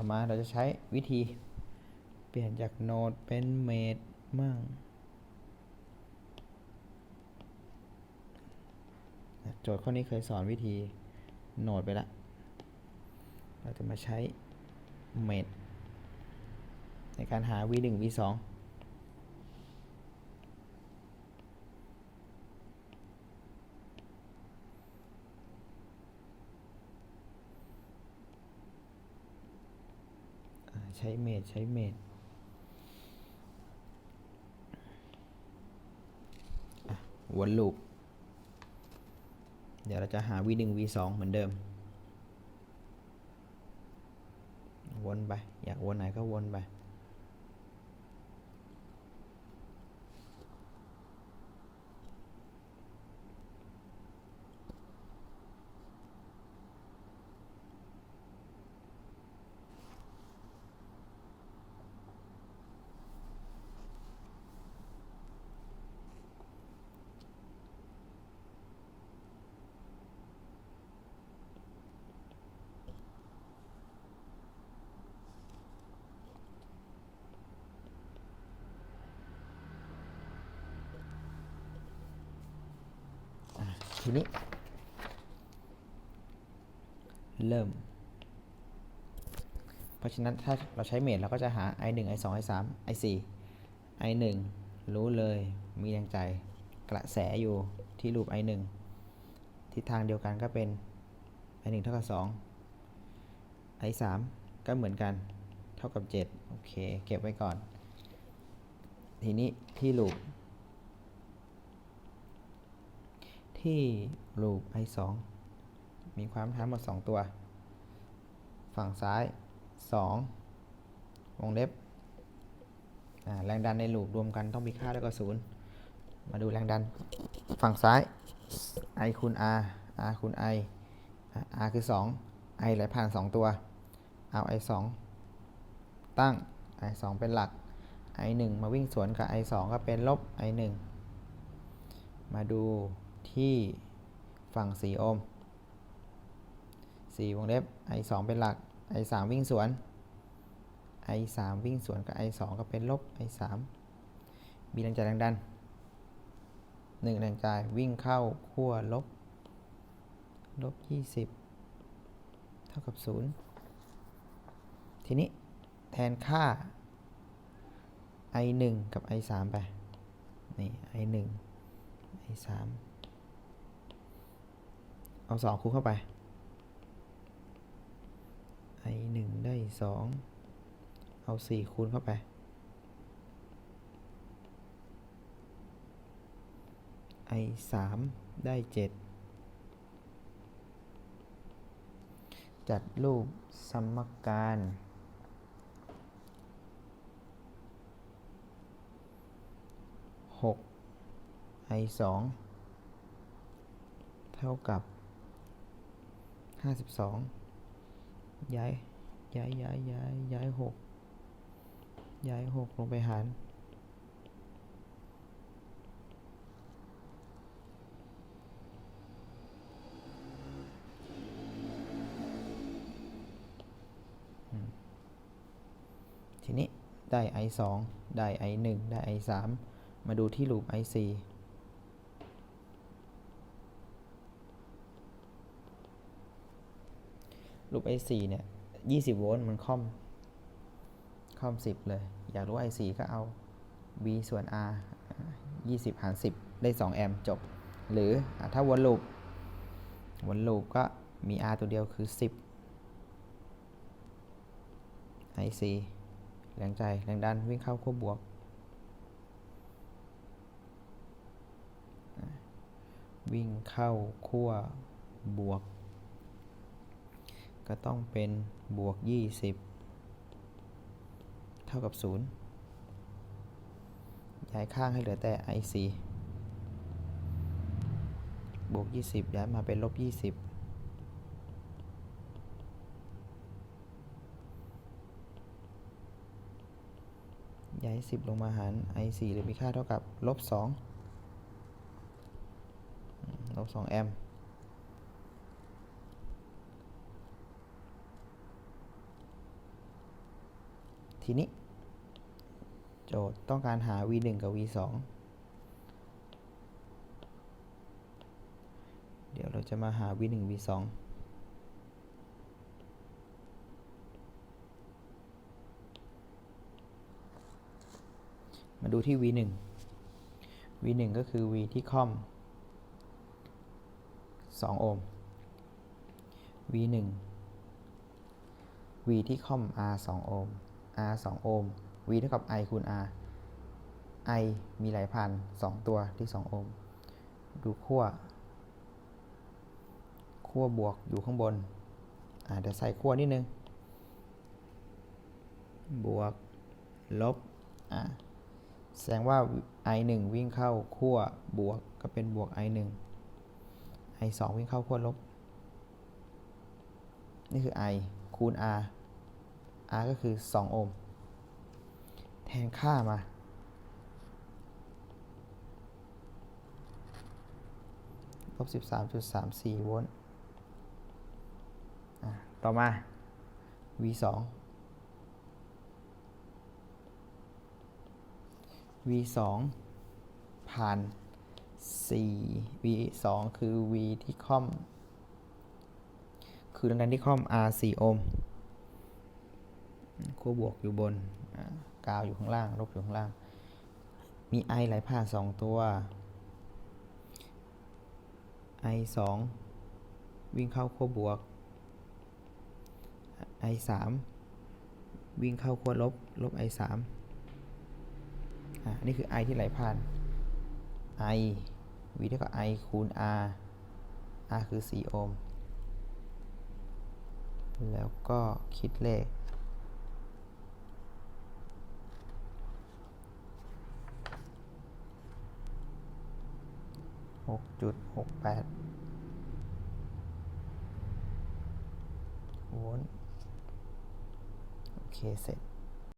อมาเราจะใช้วิธี เปลี่ยนจากโนดเป็นเมดมั่งโจทย์ข้อนี้เคยสอนวิธีโนดไปแล้วเราจะมาใช้เมดในการหา v 1 v 2อ่า ใช้เมดใช้เมดวนลูป เดี๋ยวเราจะหา v 1 v 2 เหมือนเดิม วนไป อยากวนไหนก็วนไป ทีนี้ เริ่ม เพราะฉะนั้นถ้าเราใช้เมทเราก็จะหา i 1 i 2 i 3 i 4 i 1รู้เลยมีแรงใจกระแสอยู่ที่รูป i 1ทิศทางเดียวกันก็เป็น i 1เท่ากับ2 i 3ก็เหมือนกันเท่ากับ 7 โอเค เก็บไว้ก่อน ทีนี้ที่ลูป ที่ลูป i 2มีความทั้งหมด 2 ตัว ฝั่งซ้าย 2 วงเล็บแรงดันในลูปรวมกันต้องมีค่าเท่ากับ0มาดูแรงดัน ฝั่งซ้าย i คูณ r r คูณ i r คือ 2 i ไหลผ่าน 2 ตัว เอา i 2ตั้ง i 2เป็นหลัก i 1มาวิ่งสวนกับ i 2ก็เป็นลบ i 1มาดู ที่ฝั่ง4โอห์ม4วงเล็บ i 2เป็นหลัก i 3วิ่งสวน i 3วิ่งสวนกับ i 2ก็เป็นลบ i 3มีแรงจ่ายแรงดัน1แรงจ่ายวิ่งเข้าขั้วลบลบ 20 เท่ากับ 0 ทีนี้แทนค่า i 1กับ i 3ไป นี่ i 1 i 3 เอา2คูณเข้าไป i 1ได้2เอา4คูณเข้าไป i 3ได้7จัดรูปสมการ6 i 2เท่ากับ 52ย้ายย้ายย้ายย้ายย้าย6ย้าย6ลงไปหารทีนี้ได้ i 2ได้ i 1ได้ i 3มาดูที่ลูป i 4 ลูป i 4 เนี่ย 20 โวลต์มันคอม คอม 10 เลย อยากรู้ i 4 ก็เอา v ส่วน r 20 หาร 10 ได้ 2 แอมป์จบ หรืออถ้าวนลูป วนลูปก็มี r ตัวเดียวคือ 10 i 4แรงใจ แรงดัน วิ่งเข้าขั้วบวก วิ่งเข้าขั้วบวก ก็ต้องเป็นบวก 20 เท่ากับ 0 ย้ายข้างให้เหลือแต่ i 4บวก 20 ย้ายมาเป็นลบ 20ย้าย 10 ลงมาหาร i 4 หรือมีค่าเท่ากับลบ2ลบ2แอมป์ ทีนี้ โจทย์ต้องการหา v 1กับ v 2เดี๋ยวเราจะมาหา v 1 v 2มาดูที่ v 1 v 1ก็คือ v ที่คอม 2 โอห์ม v 1 v ที่คอม r 2 โอห์ม r 2 โอห์ม v เท่ากับ i คูณ r i มีหลายพัน 2 ตัวที่ 2 โอห์ม ดูขั้ว ขั้วบวกอยู่ข้างบน อ่าเดี๋ยวใส่ขั้วนิดนึง บวก ลบ อ่าแสดงว่า i 1วิ่งเข้าขั้วบวกก็เป็นบวก i 1 i 2วิ่งเข้าขั้วลบ นี่คือ i คูณ r r ก็คือ 2 โอห์ม แทนค่ามา ลบ 13.34 โวลต์ต่อมา v 2 v 2ผ่าน 4 v 2คือ v ที่คอม คือดังนั้นที่คอม r 4 โอห์ม ขั้วบวกอยู่บนกาวอยู่ข้างล่าง ลบอยู่ข้างล่าง มี i ไหลผ่าน2ตัว i 2วิ่งเข้าขั้วบวก i 3วิ่งเข้าขั้วลบ ลบ i 3อ่านี่คือ i ที่ไหลผ่าน i v เท่ากับ i คูณ r r คือ 4 โอห์มแล้วก็คิดเลข หกจุดหกแปดโวลต์ โอเค เสร็จ